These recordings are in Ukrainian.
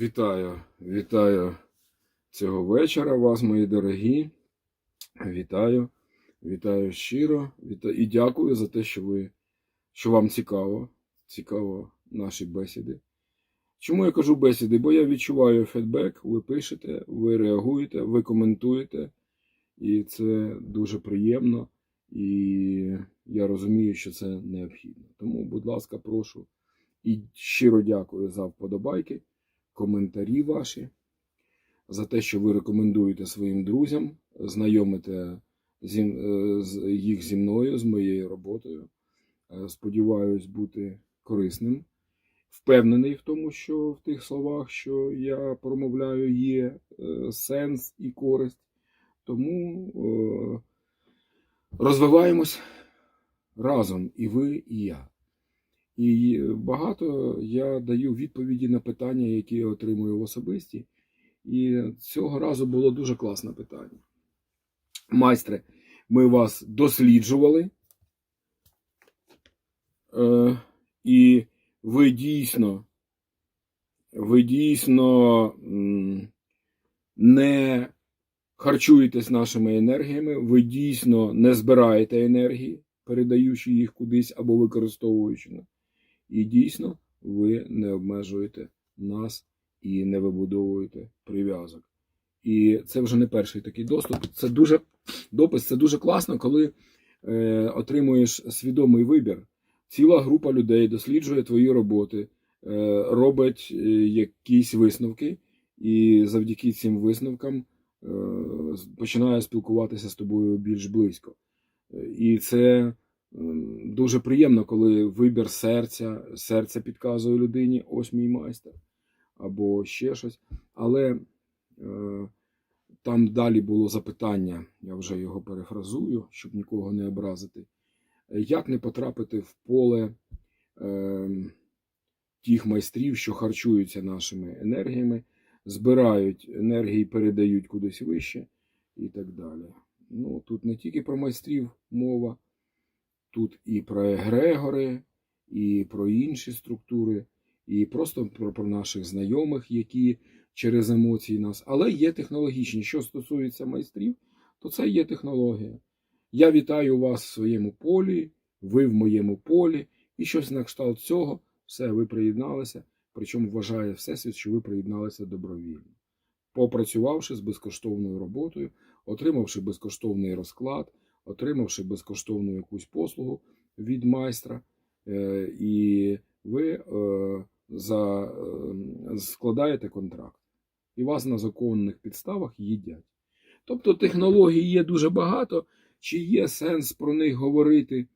Вітаю, вітаю цього вечора вас, мої дорогі. Вітаю, вітаю щиро. Вітаю і дякую за те, що ви що вам цікаво. Цікаво наші бесіди. Чому я кажу бесіди? Бо я відчуваю фідбек, ви пишете, ви реагуєте, ви коментуєте, і це дуже приємно. І я розумію, що це необхідно. Тому, будь ласка, прошу і щиро дякую за вподобайки коментарі ваші, за те, що ви рекомендуєте своїм друзям, знайомите е, їх зі мною, з моєю роботою. Е, Сподіваюсь бути корисним. Впевнений в тому, що в тих словах, що я промовляю, є е, сенс і користь. Тому розвиваємось разом, і ви, і я. І багато я даю відповіді на питання, які я отримую в особисті. І цього разу було дуже класне питання. Майстре, ми вас досліджували, е, і ви дійсно, ви дійсно не харчуєтесь нашими енергіями, ви дійсно не збираєте енергії, передаючи їх кудись або використовуючи. І дійсно ви не обмежуєте нас і не вибудовуєте прив'язок. І це вже не перший такий доступ. Це дуже допис, це дуже класно, коли е, отримуєш свідомий вибір. Ціла група людей досліджує твої роботи, е, робить е, якісь висновки, і завдяки цим висновкам е, починає спілкуватися з тобою більш близько. Е, І це дуже приємно, коли вибір серця, серця підказує людині, ось мій майстер, або ще щось. Але е, там далі було запитання, я вже його перефразую, щоб нікого не образити. Як не потрапити в поле е, тих майстрів, що харчуються нашими енергіями, збирають енергії, передають кудись вище і так далі. Ну, тут не тільки про майстрів мова, тут і про егрегори, і про інші структури, і просто про, про наших знайомих, які через емоції нас. Але є технологічні. Що стосується майстрів, то це є технологія. Я вітаю вас в своєму полі, ви в моєму полі, і щось на кшталт цього, все, ви приєдналися. Причому вважає Всесвіт, що ви приєдналися добровільно. Попрацювавши з безкоштовною роботою, отримавши безкоштовний розклад, отримавши безкоштовну якусь послугу від майстра, е, і ви е, за, е, складаєте контракт, і вас на законних підставах їдять. Тобто технологій є дуже багато, чи є сенс про них говорити?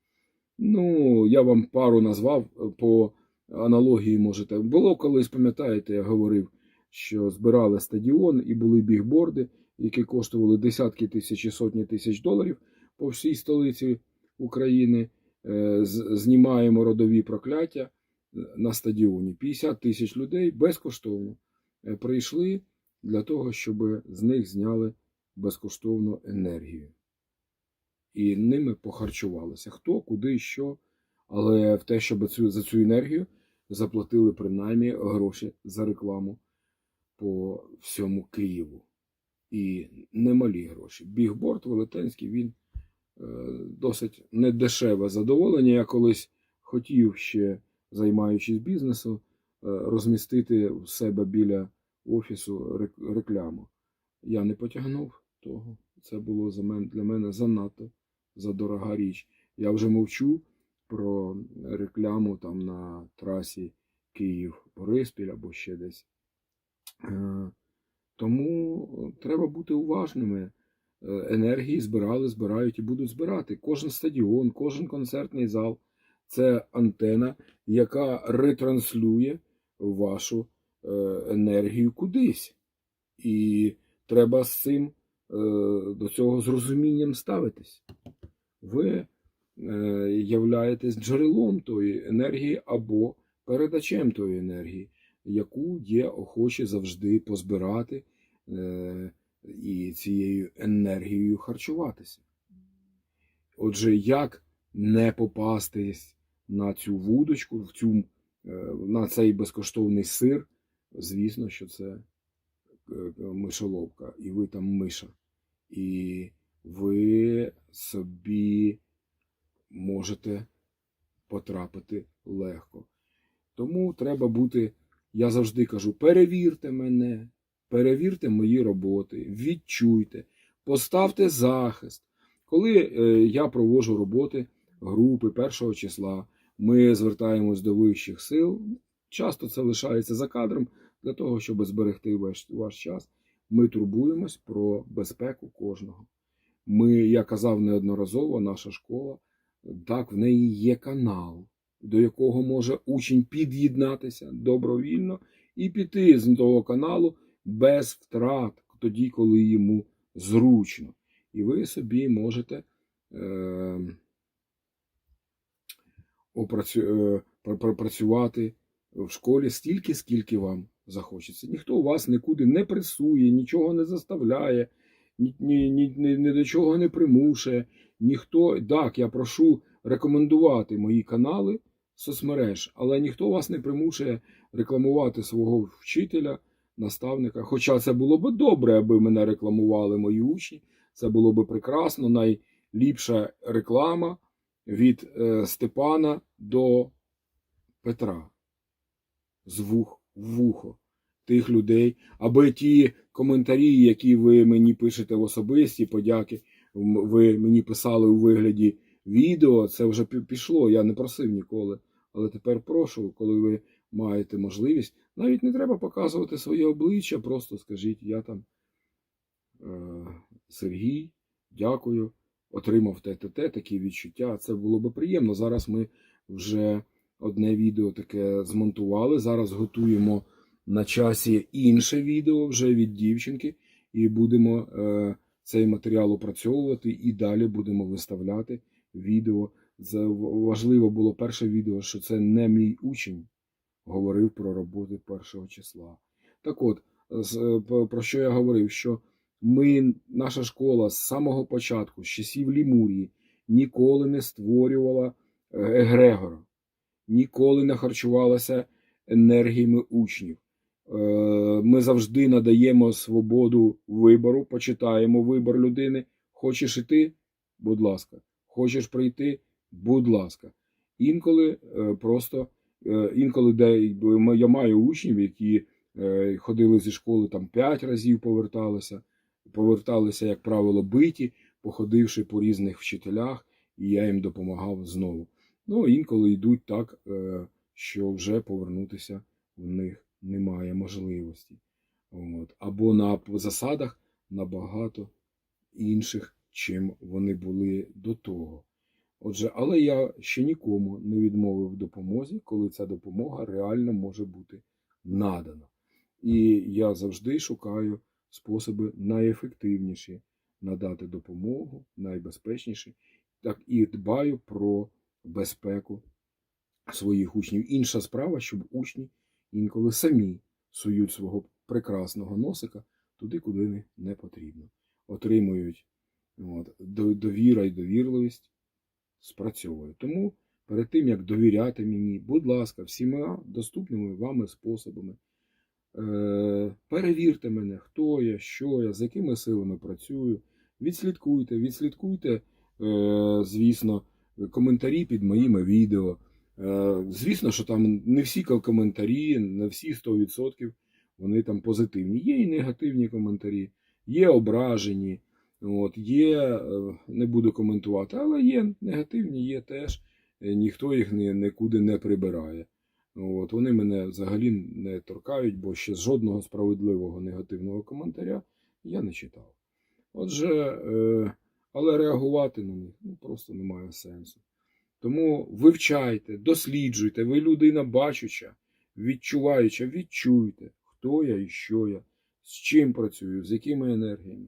Ну, я вам пару назвав по аналогії можете. Було колись, пам'ятаєте, я говорив, що збирали стадіон і були бігборди, які коштували десятки тисяч і сотні тисяч доларів по всій столиці України. Е, Знімаємо родові прокляття на стадіоні. 50 тисяч людей безкоштовно е, прийшли для того, щоб з них зняли безкоштовну енергію. І ними похарчувалися. Хто, куди, що. Але в те, щоб цю, за цю енергію заплатили принаймні гроші за рекламу по всьому Києву. І немалі гроші. Бігборд велетенський, він досить недешеве задоволення. Я колись хотів ще, займаючись бізнесом, е, розмістити в себе біля офісу рекламу. Я не потягнув того. Це було для мене занадто задорога річ. Я вже мовчу про рекламу там на трасі Київ-Бориспіль або ще десь. Е, Тому треба бути уважними. Е, Енергії збирали, збирають і будуть збирати. Кожен стадіон, кожен концертний зал це антена, яка ретранслює вашу е, енергію кудись. І треба з цим е, до цього з розумінням ставитись. Ви являєтесь джерелом тої енергії або передачем тої енергії, яку є охочі завжди позбирати і цією енергією харчуватися. Отже, як не попастись на цю вудочку, в цю, е, на цей безкоштовний сир, звісно, що це е, мишоловка, і ви там миша. І ви собі можете потрапити легко. Тому треба бути, я завжди кажу, перевірте мене, перевірте мої роботи, відчуйте, поставте захист. Коли е, я проводжу роботи групи першого числа, ми звертаємось до вищих сил. Часто це лишається за кадром для того, щоб зберегти ваш, ваш час. Ми турбуємось про безпеку кожного. Ми, я казав неодноразово, наша школа, так, в неї є канал, до якого може учень під'єднатися добровільно і піти з того каналу без втрат, тоді, коли йому зручно. І ви собі можете е, опрацю, е, пр- пр- працювати в школі стільки, скільки вам захочеться. Ніхто вас нікуди не пресує, нічого не заставляє, ні, ні, ні, ні до чого не примушує. Ніхто, так, я прошу рекомендувати мої канали соцмереж, але ніхто вас не примушує рекламувати свого вчителя, наставника. Хоча це було б добре, аби мене рекламували мої учні. Це було б прекрасно, найліпша реклама від е, Степана до Петра. З вух в вухо тих людей, аби ті коментарі, які ви мені пишете в особисті подяки, ви мені писали у вигляді відео, це вже пішло. Я не просив ніколи. Але тепер прошу, коли ви маєте можливість, навіть не треба показувати своє обличчя, просто скажіть, я там е, Сергій, дякую, отримав те-те-те, такі відчуття. Це було би приємно. Зараз ми вже одне відео таке змонтували. Зараз готуємо на часі інше відео вже від дівчинки, і будемо е, цей матеріал опрацьовувати і далі будемо виставляти відео. Це важливо було перше відео, що це не мій учень говорив про роботи першого числа. Так от, е, про- що я говорив? Що ми, наша школа з самого початку, з часів Лімурії, ніколи не створювала е, егрегора, ніколи не харчувалася енергіями учнів. Е, Ми завжди надаємо свободу вибору, почитаємо вибор людини. Хочеш іти? Будь ласка. Хочеш прийти? Будь ласка. Інколи просто інколи де я маю учнів, які е, ходили зі школи там 5 разів поверталися, поверталися, як правило, биті, походивши по різних вчителях, і я їм допомагав знову. Ну, інколи йдуть так, е, що вже повернутися в них немає можливості. От. Або на засадах набагато інших, чим вони були до того. Отже, але я ще нікому не відмовив в допомозі, коли ця допомога реально може бути надана. І я завжди шукаю способи найефективніші надати допомогу, найбезпечніші, так і дбаю про безпеку своїх учнів. Інша справа, щоб учні інколи самі сують свого прекрасного носика туди, куди не- потрібно. Отримують от, довіра і довірливість спрацьовує. Тому перед тим, як довіряти мені, будь ласка, всіма доступними вами способами, е, перевірте мене, хто я, що я, з якими силами працюю. Відслідкуйте, відслідкуйте, е, звісно, коментарі під моїми відео. Е, Звісно, що там не всі коментарі, не всі 100% вони там позитивні. Є і негативні коментарі, є ображені, от, є, е, не буду коментувати, але є негативні, є теж. Е, Ніхто їх ні, нікуди не прибирає. От, вони мене взагалі не торкають, бо ще жодного справедливого негативного коментаря я не читав. Отже, е, але реагувати на них ну, просто немає сенсу. Тому вивчайте, досліджуйте, ви людина бачуча, відчуваюча, відчуйте, хто я і що я, з чим працюю, з якими енергіями.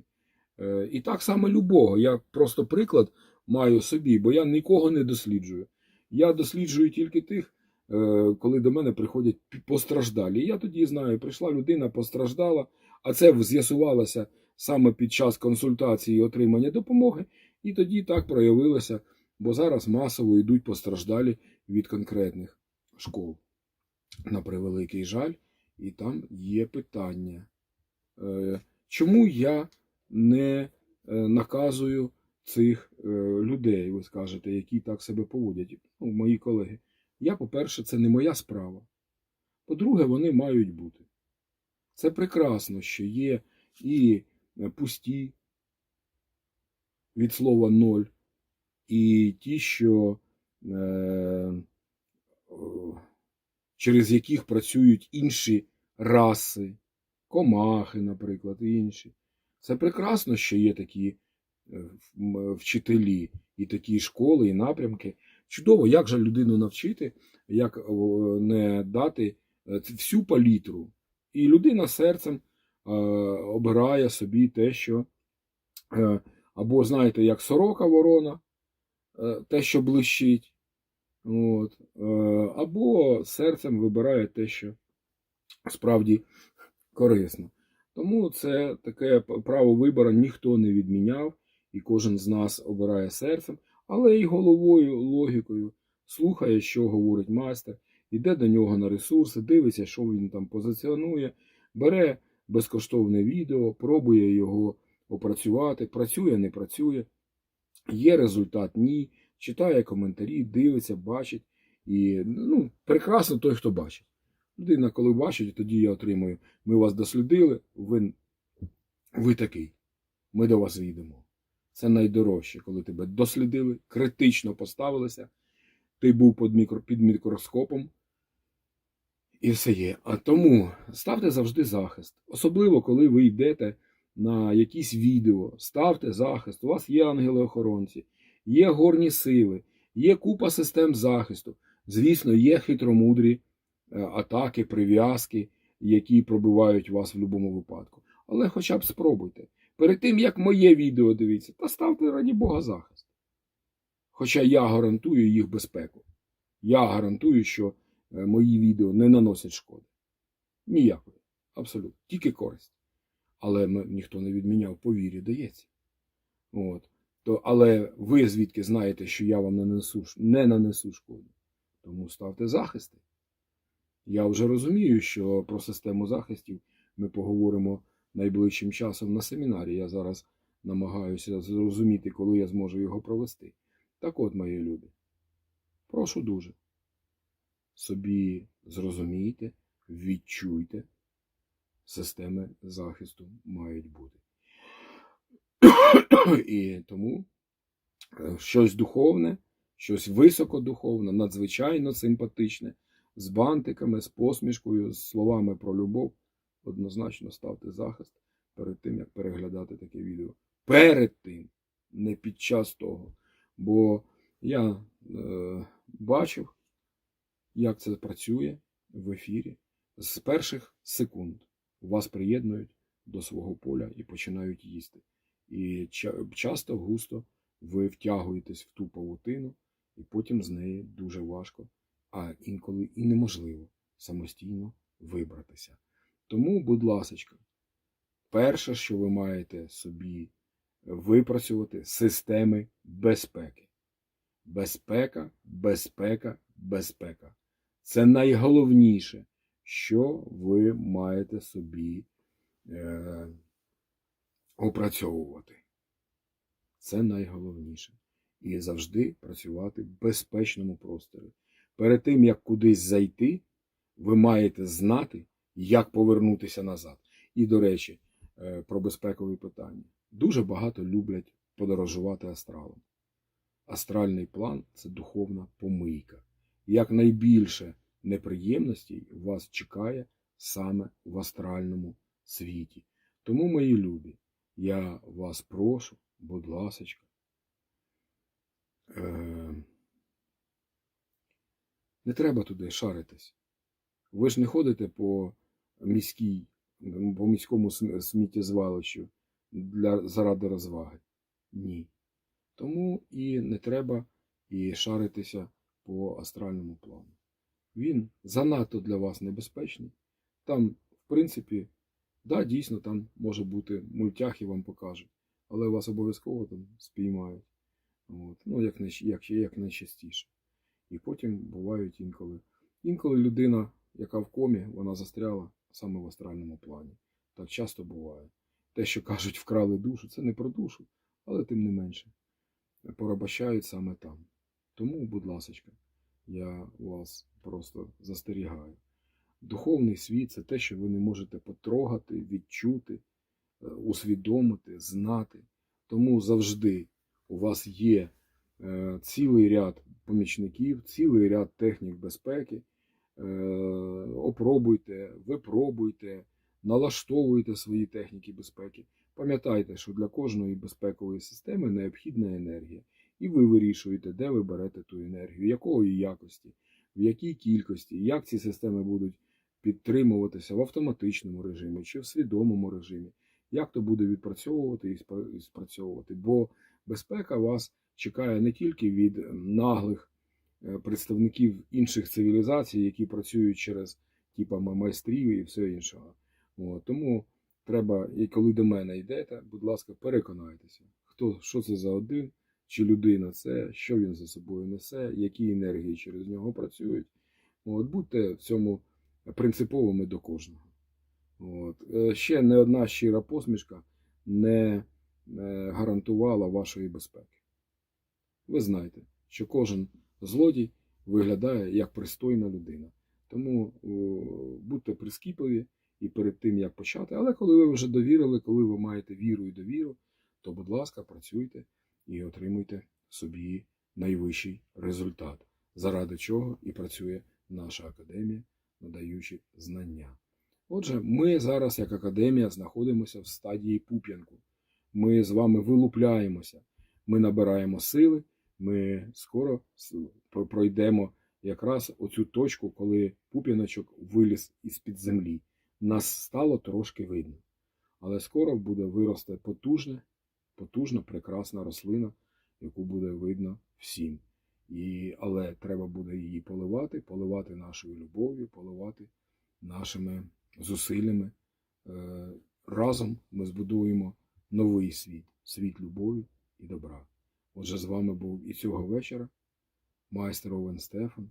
Е, І так само любого. Я просто приклад маю собі, бо я нікого не досліджую. Я досліджую тільки тих, е, коли до мене приходять постраждалі. Я тоді знаю, прийшла людина, постраждала, а це з'ясувалося саме під час консультації і отримання допомоги, і тоді так проявилося, бо зараз масово йдуть постраждалі від конкретних школ. На превеликий жаль, і там є питання. Е, Чому я не е, наказую цих е, людей, ви скажете, які так себе поводять? Ну, мої колеги. Я, по-перше, це не моя справа. По-друге, вони мають бути. Це прекрасно, що є і е, пусті від слова ноль, і ті, що е, через яких працюють інші раси, комахи, наприклад, і інші. Це прекрасно, що є такі е, вчителі, і такі школи, і напрямки. Чудово, як же людину навчити, як не дати е, всю палітру. І людина серцем е, обирає собі те, що е, або, знаєте, як сорока ворона, е, те, що блищить, от, е, або серцем вибирає те, що справді корисно. Тому це таке право вибору ніхто не відміняв, і кожен з нас обирає серцем, але й головою, логікою слухає, що говорить майстер, йде до нього на ресурси, дивиться, що він там позиціонує, бере безкоштовне відео, пробує його опрацювати, працює, не працює. Є результат, ні. Читає коментарі, дивиться, бачить. І ну, прекрасно той, хто бачить. Людина, коли бачить, тоді я отримую. Ми вас дослідили, ви, ви такий. Ми до вас йдемо. Це найдорожче, коли тебе дослідили, критично поставилися, ти був під, мікро, під мікроскопом, і все є. А тому ставте завжди захист. Особливо, коли ви йдете на якісь відео, ставте захист. У вас є ангели-охоронці, є горні сили, є купа систем захисту. Звісно, є хитромудрі атаки, прив'язки, які пробивають вас в будь-якому випадку. Але хоча б спробуйте. Перед тим, як моє відео дивіться, та ставте раді Бога захист. Хоча я гарантую їх безпеку. Я гарантую, що е, мої відео не наносять шкоди. Ніякої. Абсолютно. Тільки користь. Але ніхто не відміняв, по вірі дається. От. То, але ви звідки знаєте, що я вам не нанесу, не нанесу шкоду? Тому ставте захисти. Я вже розумію, що про систему захистів ми поговоримо найближчим часом на семінарі. Я зараз намагаюся зрозуміти, коли я зможу його провести. Так от, мої люди, прошу дуже. Собі зрозумійте, відчуйте, системи захисту мають бути. І тому е, щось духовне, щось високодуховне, надзвичайно симпатичне, з бантиками, з посмішкою, з словами про любов, однозначно ставте захист перед тим, як переглядати таке відео. Перед тим, не під час того. Бо я е, бачив, як це працює в ефірі. З перших секунд вас приєднують до свого поля і починають їсти. І часто густо ви втягуєтесь в ту павутину, і потім з неї дуже важко, а інколи і неможливо самостійно вибратися. Тому, будь ласочка, перше, що ви маєте собі випрацювати системи безпеки. Безпека, безпека, безпека. Це найголовніше, що ви маєте собі е, опрацьовувати. Це найголовніше. І завжди працювати в безпечному просторі. Перед тим, як кудись зайти, ви маєте знати, як повернутися назад. І, до речі, е, про безпекові питання. Дуже багато люблять подорожувати астралом. Астральний план це духовна помийка. Якнайбільше неприємностей вас чекає саме в астральному світі. Тому, мої любі, я вас прошу, будь ласочка, не треба туди шаритись. Ви ж не ходите по міській, по міському см- сміттєзвалищу для, заради розваги. Ні. Тому і не треба і шаритися по астральному плану. Він занадто для вас небезпечний. Там, в принципі, да, дійсно, там може бути мультяхи вам покажуть, але вас обов'язково там спіймають. От. Ну, як, як, як найчастіше. І потім бувають інколи. Інколи людина, яка в комі, вона застряла, саме в астральному плані. Так часто буває. Те, що кажуть, вкрали душу, це не про душу, але тим не менше. Порабощають саме там. Тому, будь ласочка, я вас просто застерігаю. Духовний світ це те, що ви не можете потрогати, відчути, е, усвідомити, знати. Тому завжди у вас є цілий ряд помічників, цілий ряд технік безпеки. Е, Опробуйте, випробуйте, налаштовуйте свої техніки безпеки. Пам'ятайте, що для кожної безпекової системи необхідна енергія. І ви вирішуєте, де ви берете ту енергію, якої якості, в якій кількості, як ці системи будуть підтримуватися в автоматичному режимі чи в свідомому режимі, як то буде відпрацьовувати і спрацьовувати. Бо безпека вас чекає не тільки від наглих е, представників інших цивілізацій, які працюють через типа майстрів і все іншого. От, тому треба, і коли до мене йдете, будь ласка, переконайтеся, хто що це за один, чи людина це, що він за собою несе, які енергії через нього працюють. От, будьте в цьому принциповими до кожного. От. Е, Ще не одна щира посмішка не е, гарантувала вашої безпеки. Ви знаєте, що кожен злодій виглядає як пристойна людина. Тому будьте прискіпливі і перед тим, як почати. Але коли ви вже довірили, коли ви маєте віру і довіру, то, будь ласка, працюйте і отримуйте собі найвищий результат, заради чого і працює наша академія, надаючи знання. Отже, ми зараз, як академія, знаходимося в стадії пуп'янку. Ми з вами вилупляємося, ми набираємо сили, ми скоро пройдемо якраз оцю точку, коли пуп'яночок виліз із-під землі. Нас стало трошки видно. Але скоро буде вирости потужне, потужна, прекрасна рослина, яку буде видно всім. І, але треба буде її поливати, поливати нашою любов'ю, поливати нашими зусиллями. Е, Разом ми збудуємо новий світ, світ любові і добра. Отже, з вами був і цього вечора майстер Овен Стефан.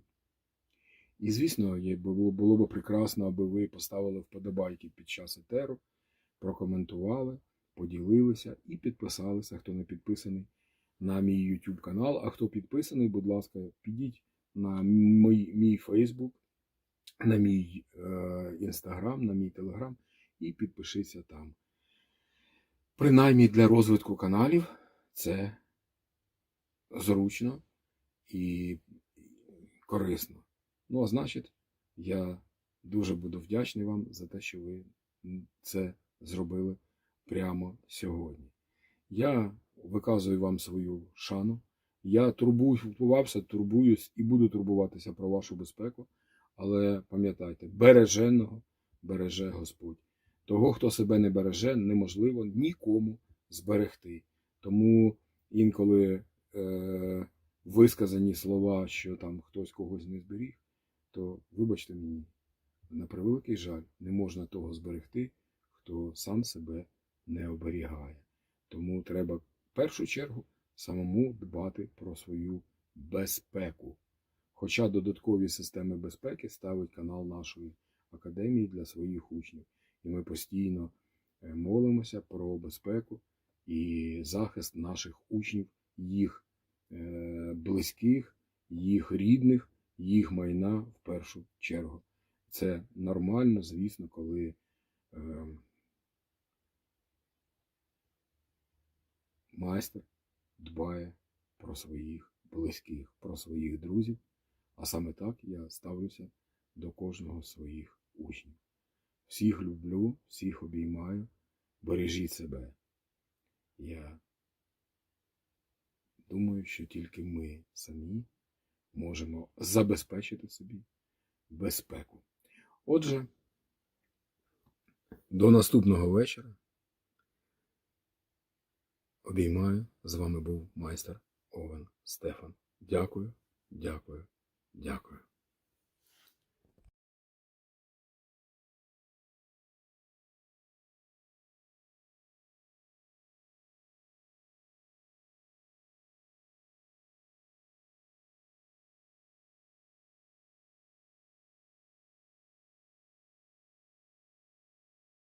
І, звісно, було, б прекрасно, аби ви поставили вподобайки під час етеру, прокоментували, поділилися і підписалися, хто не підписаний на мій YouTube канал. А хто підписаний, будь ласка, підіть на мій, мій Facebook, на мій е, на мій Telegram і підпишіться там. Принаймні для розвитку каналів це зручно і корисно. Ну, а значить, я дуже буду вдячний вам за те, що ви це зробили прямо сьогодні. Я виказую вам свою шану. Я турбувався, турбуюсь і буду турбуватися про вашу безпеку. Але пам'ятайте, береженого береже Господь. Того, хто себе не береже, неможливо нікому зберегти. Тому інколи е, висказані слова, що там хтось когось не зберіг, то вибачте мені, на превеликий жаль, не можна того зберегти, хто сам себе не оберігає. Тому треба в першу чергу самому дбати про свою безпеку. Хоча додаткові системи безпеки ставить канал нашої академії для своїх учнів. І ми постійно е, молимося про безпеку і захист наших учнів, їх е, близьких, їх рідних, їх майна в першу чергу. Це нормально, звісно, коли е, майстер дбає про своїх близьких, про своїх друзів. А саме так я ставлюся до кожного своїх учнів. Всіх люблю, всіх обіймаю, бережіть себе. Я думаю, що тільки ми самі можемо забезпечити собі безпеку. Отже, до наступного вечора. Обіймаю. З вами був майстер Овен Стефан. Дякую, дякую, дякую.